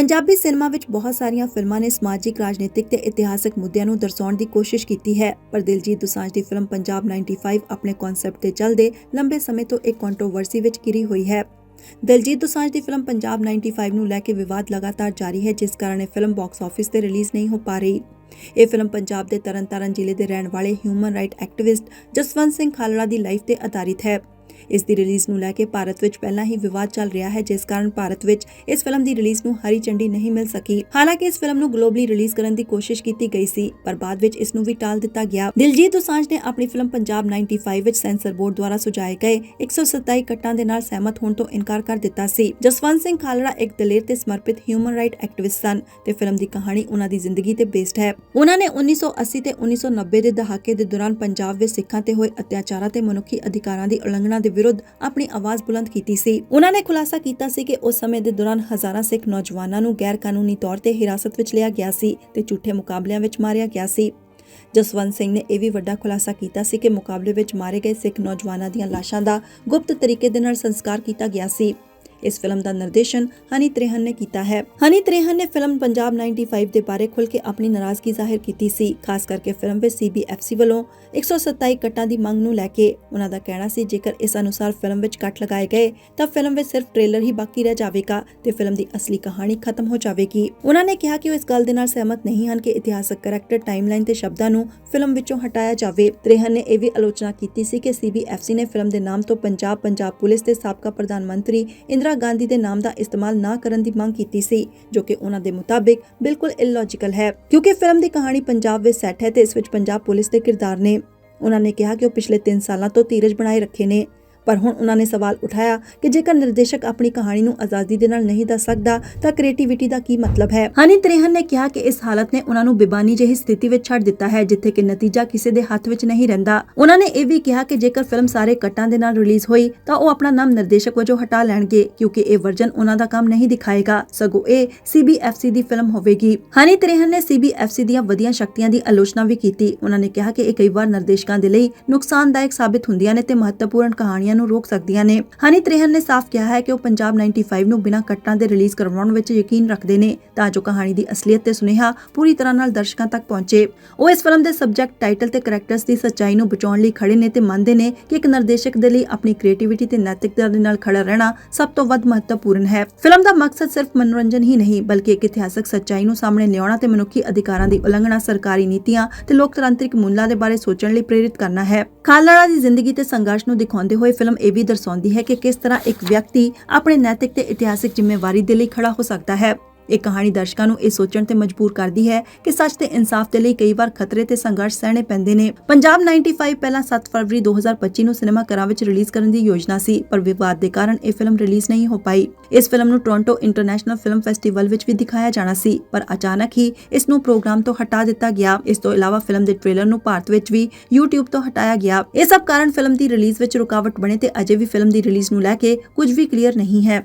Punjabi cinema ਵਿੱਚ ਬਹੁਤ ਸਾਰੀਆਂ ਫਿਲਮਾਂ ਨੇ ਸਮਾਜਿਕ, ਰਾਜਨੀਤਿਕ ਤੇ ਇਤਿਹਾਸਕ ਮੁੱਦਿਆਂ ਨੂੰ ਦਰਸਾਉਣ ਦੀ ਕੋਸ਼ਿਸ਼ ਕੀਤੀ ਹੈ। ਪਰ ਦਿਲਜੀਤ ਦੁਸਾਂਝ ਦੀ ਫਿਲਮ ਪੰਜਾਬ 95 ਆਪਣੇ ਕਨਸੈਪਟ ਤੇ ਚੱਲਦੇ ਲੰਬੇ ਸਮੇਂ ਤੋਂ ਇੱਕ ਕੰਟਰੋਵਰਸੀ ਵਿੱਚ ਘਿਰੀ ਹੋਈ ਹੈ। ਦਿਲਜੀਤ ਦੋਸਾਂਝ ਦੀ ਫਿਲਮ ਪੰਜਾਬ 95 ਨੂੰ ਲੈ ਕੇ ਵਿਵਾਦ ਲਗਾਤਾਰ ਜਾਰੀ ਹੈ, ਜਿਸ ਕਾਰਨ ਇਹ ਫਿਲਮ ਬਾਕਸ ਆਫਿਸ ਤੇ ਰਿਲੀਜ਼ ਨਹੀਂ ਹੋ ਪਾ ਰਹੀ। ਇਹ ਫਿਲਮ ਪੰਜਾਬ ਦੇ ਤਰਨਤਾਰਨ ਜ਼ਿਲ੍ਹੇ ਦੇ ਰਹਿਣ ਵਾਲੇ human right activist Jaswant Singh Khalra ਦੀ ਲਾਈਫ ਤੇ ਆਧਾਰਿਤ ਹੈ। ਇਸ ਦੀ ਰਿਲੀਜ਼ ਨੂੰ ਲੈ ਕੇ ਭਾਰਤ ਵਿੱਚ ਪਹਿਲਾਂ ਹੀ ਵਿਵਾਦ ਚੱਲ ਰਿਹਾ ਹੈ, ਜਿਸ ਕਾਰਨ ਭਾਰਤ ਵਿੱਚ ਇਸ ਫਿਲਮ ਦੀ ਰਿਲੀਜ਼ ਨੂੰ ਹਰੀ ਝੰਡੀ ਨਹੀਂ ਮਿਲ ਸਕੀ। ਹਾਲਾਂਕਿ ਇਸ ਫਿਲਮ ਨੂੰ ਗਲੋਬਲੀ ਰਿਲੀਜ਼ ਕਰਨ ਦੀ ਕੋਸ਼ਿਸ਼ ਕੀਤੀ ਗਈ ਸੀ, ਪਰ ਬਾਅਦ ਵਿੱਚ ਇਸ ਨੂੰ ਵੀ ਟਾਲ ਦਿੱਤਾ ਗਿਆ। ਦਿਲਜੀਤ ਦੋਸਾਂਝ ਨੇ ਆਪਣੀ ਫਿਲਮ ਪੰਜਾਬ 95 ਵਿੱਚ ਸੈਂਸਰ ਬੋਰਡ ਦੁਆਰਾ ਸੁਝਾਏ ਗਏ 127 ਕੱਟਾਂ ਦੇ ਨਾਲ ਸਹਿਮਤ ਹੋਣ ਤੋਂ ਇਨਕਾਰ ਕਰ ਦਿੱਤਾ ਸੀ। ਜਸਵੰਤ ਸਿੰਘ ਖਾਲੜਾ ਇੱਕ ਦਲੇਰ ਤੇ ਸਮਰਪਿਤ ਹਿਊਮਨ ਰਾਈਟ ਐਕਟਿਵਿਸਟ ਸਨ ਤੇ ਫਿਲਮ ਦੀ ਕਹਾਣੀ ਉਹਨਾਂ ਦੀ ਜ਼ਿੰਦਗੀ ਤੇ ਬੇਸਡ ਹੈ। ਉਹਨਾਂ ਨੇ 1980 ਤੇ 1990 ਦੇ ਦਹਾਕੇ ਦੇ ਦੌਰਾਨ ਪੰਜਾਬ ਵਿੱਚ ਸਿੱਖਾਂ ਤੇ ਹੋਏ ਅਤਿਆਚਾਰਾਂ ਤੇ ਮਨੁੱਖੀ ਅਧਿਕਾਰਾਂ ਦੀ ਉਲੰਘਣਾ ਦੇ ਵਿਰੁੱਧ ਆਪਣੀ ਆਵਾਜ਼ ਬੁਲੰਦ ਕੀਤੀ ਸੀ। ਉਹਨਾਂ ਨੇ ਖੁਲਾਸਾ ਕੀਤਾ ਸੀ ਕਿ ਉਸ ਸਮੇਂ ਦੇ ਦੌਰਾਨ ਹਜ਼ਾਰਾਂ ਸਿੱਖ ਨੌਜਵਾਨਾਂ ਨੂੰ ਗੈਰ ਕਾਨੂੰਨੀ ਤੌਰ ਤੇ ਹਿਰਾਸਤ ਵਿੱਚ ਲਿਆ ਗਿਆ ਸੀ ਤੇ ਝੂਠੇ ਮੁਕਾਬਲਿਆਂ ਵਿੱਚ ਮਾਰਿਆ ਗਿਆ ਸੀ। ਜਸਵੰਤ ਸਿੰਘ ਨੇ ਇਹ ਵੀ ਵੱਡਾ ਖੁਲਾਸਾ ਕੀਤਾ ਸੀ ਕਿ ਮੁਕਾਬਲੇ ਵਿੱਚ ਮਾਰੇ ਗਏ ਸਿੱਖ ਨੌਜਵਾਨਾਂ ਦੀਆਂ ਲਾਸ਼ਾਂ ਦਾ ਗੁਪਤ ਤਰੀਕੇ ਦੇ ਨਾਲ ਸੰਸਕਾਰ ਕੀਤਾ ਗਿਆ ਸੀ। ਇਸ ਫਿਲਮ ਦਾ ਨਿਰਦੇਸ਼ਨ ਹਨੀ ਤ੍ਰੇਹਨ ਨੇ ਕੀਤਾ ਹੈ। ਹਨੀ ਤ੍ਰੇਹਨ ਨੇ ਫਿਲਮ ਪੰਜਾਬ 95 ਦੇ ਬਾਰੇ ਖੁੱਲ ਕੇ ਆਪਣੀ ਨਾਰਾਜ਼ਗੀ ਜ਼ਾਹਿਰ ਕੀਤੀ ਸੀ। ਖਾਸ ਕਰਕੇ ਫਿਲਮ ਵਿੱਚ ਸੀਬੀਐਫਸੀ ਵੱਲੋਂ 127 ਕੱਟਾਂ ਦੀ ਮੰਗ ਨੂੰ ਲੈ ਕੇ ਉਹਨਾਂ ਦਾ ਕਹਿਣਾ ਸੀ, ਜੇਕਰ ਇਸ ਅਨੁਸਾਰ ਫਿਲਮ ਵਿੱਚ ਕੱਟ ਲਗਾਏ ਗਏ, ਤਾਂ ਫਿਲਮ ਵਿੱਚ ਸਿਰਫ ਟ੍ਰੇਲਰ ਹੀ ਬਾਕੀ ਰਹਿ ਜਾਵੇਗਾ ਤੇ ਫਿਲਮ ਦੀ ਅਸਲੀ ਕਹਾਣੀ ਖਤਮ ਹੋ ਜਾਵੇਗੀ। ਉਹਨਾਂ ਨੇ ਕਿਹਾ ਕਿ ਉਹ ਇਸ ਗੱਲ ਦੇ ਨਾਲ ਸਹਿਮਤ ਨਹੀਂ ਹਨ ਕਿ ਇਤਿਹਾਸਕ ਕਰੈਕਟਰ ਟਾਈਮਲਾਈਨ ਤੇ ਸ਼ਬਦਾਂ ਨੂੰ ਫਿਲਮ ਵਿੱਚੋਂ ਹਟਾਇਆ ਜਾਵੇ। ਤ੍ਰੇਹਨ ਨੇ ਇਹ ਵੀ ਆਲੋਚਨਾ ਕੀਤੀ ਸੀ ਕਿ ਸੀਬੀਐਫਸੀ ਨੇ ਫਿਲਮ ਦੇ ਨਾਮ ਤੋਂ ਪੰਜਾਬ ਪੰਜਾਬ ਪੁਲਿਸ ਤੇ ਸਾਬਕਾ ਪ੍ਰਧਾਨ ਮੰਤਰੀ ਇੰਦਰਾ ਗਾਂਧੀ ਦੇ ਨਾਮ ਦਾ ਇਸਤੇਮਾਲ ਨਾ ਕਰਨ ਦੀ ਮੰਗ ਕੀਤੀ ਸੀ, ਜੋ ਕਿ ਉਹਨਾਂ ਦੇ ਮੁਤਾਬਿਕ ਬਿਲਕੁਲ ਇਲੌਜੀਕਲ ਹੈ, ਕਿਉਂਕਿ ਫਿਲਮ ਦੀ ਕਹਾਣੀ ਪੰਜਾਬ ਵਿੱਚ ਸੈੱਟ ਹੈ ਤੇ ਇਸ ਵਿੱਚ ਪੰਜਾਬ ਪੁਲਿਸ ਦੇ ਕਿਰਦਾਰ ਨੇ। ਉਹਨਾਂ ਨੇ ਕਿਹਾ ਕਿ ਉਹ ਪਿਛਲੇ 3 ਸਾਲਾਂ ਤੋਂ ਧੀਰਜ ਬਣਾਏ ਰੱਖੇ ਨੇ। ਪਰ ਹੁਣ ਉਹਨਾਂ ਨੇ ਸਵਾਲ ਉਠਾਇਆ ਕਿ ਜੇਕਰ ਨਿਰਦੇਸ਼ਕ ਆਪਣੀ ਕਹਾਣੀ ਨੂੰ ਆਜ਼ਾਦੀ ਦੇ ਨਾਲ ਨਹੀਂ ਦੱਸ ਸਕਦਾ, ਤਾਂ ਕ੍ਰੀਏਟੀਵਿਟੀ ਦਾ ਕੀ ਮਤਲਬ ਹੈ? ਹਨੀ ਤ੍ਰੇਹਨ ਨੇ ਕਿਹਾ ਕਿ ਇਸ ਹਾਲਤ ਨੇ ਉਹਨਾਂ ਨੂੰ ਬਿਬਾਨੀ ਜਿਹੀ ਸਥਿਤੀ ਵਿੱਚ ਛੱਡ ਦਿੱਤਾ ਹੈ, ਜਿੱਥੇ ਕਿ ਨਤੀਜਾ ਕਿਸੇ ਦੇ ਹੱਥ ਵਿੱਚ ਨਹੀਂ ਰਹਿੰਦਾ। ਉਹਨਾਂ ਨੇ ਇਹ ਵੀ ਕਿਹਾ ਕਿ ਜੇਕਰ ਫਿਲਮ ਸਾਰੇ ਕੱਟਾਂ ਦੇ ਨਾਲ ਰਿਲੀਜ਼ ਹੋਈ, ਤਾਂ ਉਹ ਆਪਣਾ ਨਾਮ ਨਿਰਦੇਸ਼ਕ ਵਜੋਂ ਹਟਾ ਲੈਣਗੇ, ਕਿਉਂਕਿ ਇਹ ਵਰਜਨ ਉਹਨਾਂ ਦਾ ਕੰਮ ਨਹੀਂ ਦਿਖਾਏਗਾ। ਸਗੋਂ ਇਹ ਸੀਬੀਐਫਸੀ ਦੀ ਫਿਲਮ ਹੋਵੇਗੀ। ਹਨੀ ਤ੍ਰੇਹਨ ਨੇ ਸੀਬੀਐਫਸੀ ਦੀਆਂ ਵਧੀਆਂ ਸ਼ਕਤੀਆਂ ਦੀ ਆਲੋਚਨਾ ਵੀ ਕੀਤੀ। ਉਹਨਾਂ ਨੇ ਕਿਹਾ ਕਿ ਇਹ ਕਈ ਵਾਰ ਨਿਰਦੇਸ਼ਕਾਂ ਦੇ ਲਈ ਨੁਕਸਾਨਦਾਇਕ ਸਾਬਿਤ ਹੁੰਦੀਆਂ ਨੇ ਤੇ ਮਹੱਤਵਪੂਰਨ ਕਹਾਣੀਆਂ ਨੂੰ ਰੋਕ ਸਕਦੀਆਂ ਨੇ। ਹਨੀ ਤ੍ਰੇਹਨ ਨੇ ਸਾਫ਼ ਕਿਹਾ ਹੈ ਕਿ ਉਹ ਪੰਜਾਬ 95 ਨੂੰ ਬਿਨਾਂ ਕੱਟਾਂ ਦੇ ਰਿਲੀਜ਼ ਕਰਵਾਉਣ ਵਿੱਚ ਯਕੀਨ ਰੱਖਦੇ ਨੇ, ਤਾਂ ਜੋ ਕਹਾਣੀ ਦੀ ਅਸਲੀਅਤ ਤੇ ਸੁਨੇਹਾ ਪੂਰੀ ਤਰ੍ਹਾਂ ਨਾਲ ਦਰਸ਼ਕਾਂ ਤੱਕ ਪਹੁੰਚੇ। ਉਹ ਇਸ ਫਿਲਮ ਦੇ ਸਬਜੈਕਟ ਟਾਈਟਲ ਤੇ ਕੈਰੈਕਟਰਸ ਦੀ ਸੱਚਾਈ ਨੂੰ ਬਚਾਉਣ ਲਈ ਖੜੇ ਨੇ ਤੇ ਮੰਨਦੇ ਨੇ ਕਿ ਇੱਕ ਨਿਰਦੇਸ਼ਕ ਦੇ ਲਈ ਆਪਣੀ ਕ੍ਰੀਏਟੀਵਿਟੀ ਤੇ ਨੈਤਿਕਤਾ ਦੇ ਨਾਲ ਖੜਾ ਰਹਿਣਾ ਸਭ ਤੋਂ ਵੱਧ ਮਹੱਤਵਪੂਰਨ ਹੈ। ਫਿਲਮ ਦਾ ਮਕਸਦ ਸਿਰਫ ਮਨੋਰੰਜਨ ਹੀ ਨਹੀਂ, ਬਲਕਿ ਇੱਕ ਇਤਿਹਾਸਕ ਸੱਚਾਈ ਨੂੰ ਸਾਹਮਣੇ ਲਿਆਉਣਾ ਤੇ ਮਨੁੱਖੀ ਅਧਿਕਾਰਾਂ ਦੀ ਉਲੰਘਣਾ, ਸਰਕਾਰੀ ਨੀਤੀਆਂ ਤੇ ਲੋਕਤੰਤਰਿਕ ਮੁੱਲਾਂ ਦੇ ਬਾਰੇ ਸੋਚਣ ਲਈ ਪ੍ਰੇਰਿਤ ਕਰਨਾ ਹੈ। ਖਾਲੜਾ ਦੀ ਜ਼ਿੰਦਗੀ ਤੇ ਸੰਘਰਸ਼ ਨੂੰ ਦਿਖਾਉਂਦੇ ਹੋਏ ਫਿਲਮ ਫਿਲਮ ਇਹ ਵੀ ਦਰਸਾਉਂਦੀ ਹੈ ਕਿ ਕਿਸ ਤਰ੍ਹਾਂ ਇੱਕ ਵਿਅਕਤੀ ਆਪਣੇ ਨੈਤਿਕ ਤੇ ਇਤਿਹਾਸਿਕ ਜ਼ਿੰਮੇਵਾਰੀ ਦੇ ਲਈ ਖੜਾ ਹੋ ਸਕਦਾ ਹੈ। ਇਹ ਕਹਾਣੀ ਦਰਸ਼ਕਾਂ ਨੂੰ ਇਹ ਸੋਚਣ ਤੇ ਮਜਬੂਰ ਕਰਦੀ ਹੈ ਕਿ ਸੱਚ ਤੇ ਇਨਸਾਫ ਦੇ ਲਈ ਕਈ ਵਾਰ ਖਤਰੇ ਤੇ ਸੰਘਰਸ਼ ਸਹਿਣੇ ਪੈਂਦੇ ਨੇ। ਪੰਜਾਬ 95 ਪਹਿਲਾਂ 7 ਫਰਵਰੀ 2025 ਨੂੰ ਸਿਨੇਮਾ ਘਰਾਂ ਵਿੱਚ ਰਿਲੀਜ਼ ਕਰਨ ਦੀ ਯੋਜਨਾ ਸੀ, ਪਰ ਵਿਵਾਦ ਦੇ ਕਾਰਨ ਇਹ ਫਿਲਮ ਰਿਲੀਜ਼ ਨਹੀਂ ਹੋ ਪਾਈ। ਇਸ ਫਿਲਮ ਨੂੰ ਟੋਰਾਂਟੋ ਇੰਟਰਨੈਸ਼ਨਲ ਫਿਲਮ ਫੈਸਟੀਵਲ ਵਿੱਚ ਵੀ ਦਿਖਾਇਆ ਜਾਣਾ ਸੀ, ਪਰ ਅਚਾਨਕ ਹੀ ਇਸ ਨੂੰ ਪ੍ਰੋਗਰਾਮ ਤੋਂ ਹਟਾ ਦਿੱਤਾ ਗਿਆ। ਇਸ ਤੋਂ ਇਲਾਵਾ ਫਿਲਮ ਦੇ ਟ੍ਰੇਲਰ ਨੂੰ ਭਾਰਤ ਵਿੱਚ ਵੀ YouTube ਤੋਂ ਹਟਾਇਆ ਗਿਆ। ਇਹ ਸਭ ਕਾਰਨ ਫਿਲਮ ਦੀ ਰਿਲੀਜ਼ ਵਿੱਚ ਰੁਕਾਵਟ ਬਣੇ ਤੇ ਅਜੇ ਵੀ ਫਿਲਮ ਦੀ ਰਿਲੀਜ਼ ਨੂੰ ਲੈ ਕੇ ਕੁਝ ਵੀ ਕਲੀਅਰ ਨਹੀਂ ਹੈ।